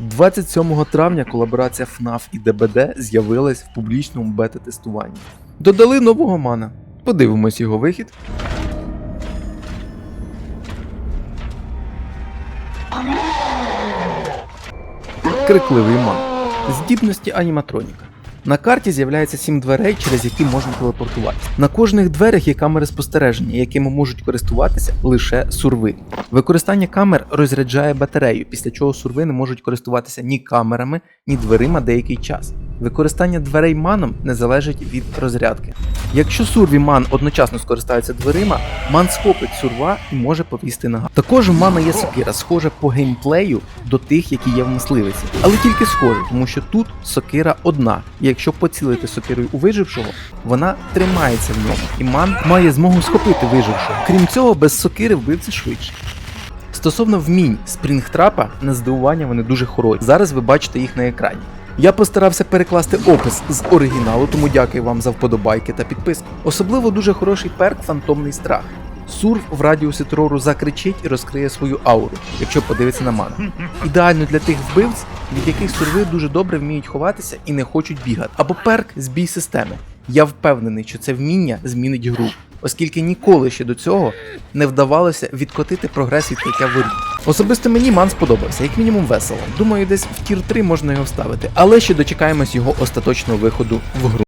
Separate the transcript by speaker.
Speaker 1: 27 травня колаборація FNAF і ДБД з'явилась в публічному бета-тестуванні. Додали нового мана. Подивимось його вихід. Крикливий ман. Здібності аніматроніка. На карті з'являється сім дверей, через які можна телепортуватися. На кожних дверях є камери спостереження, якими можуть користуватися лише сурви. Використання камер розряджає батарею, після чого сурви не можуть користуватися ні камерами, ні дверима деякий час. Використання дверей маном не залежить від розрядки. Якщо сурві ман одночасно скористаються дверима, ман схопить сурва і може повісти на гад. Також у мана є сокира, схожа по геймплею до тих, які є в мисливиці, але тільки схожа, тому що тут сокира одна, і якщо поцілити сокирою у вижившого, вона тримається в ньому, і ман має змогу схопити вижившого. Крім цього, без сокири вбивці швидше. Стосовно вмінь спрінгтрапа, на здивування вони дуже хороші. Зараз ви бачите їх на екрані. Я постарався перекласти опис з оригіналу, тому дякую вам за вподобайки та підписку. Особливо дуже хороший перк Фантомний страх. Сурф в радіусі терору закричить і розкриє свою ауру, якщо подивиться на мана. Ідеально для тих вбивць, від яких сурви дуже добре вміють ховатися і не хочуть бігати. Або перк збій системи. Я впевнений, що це вміння змінить гру, оскільки ніколи ще до цього не вдавалося відкотити прогрес відкриття воріт. Особисто мені ман сподобався, як мінімум весело. Думаю, десь в тір 3 можна його вставити, але ще дочекаємось його остаточного виходу в гру.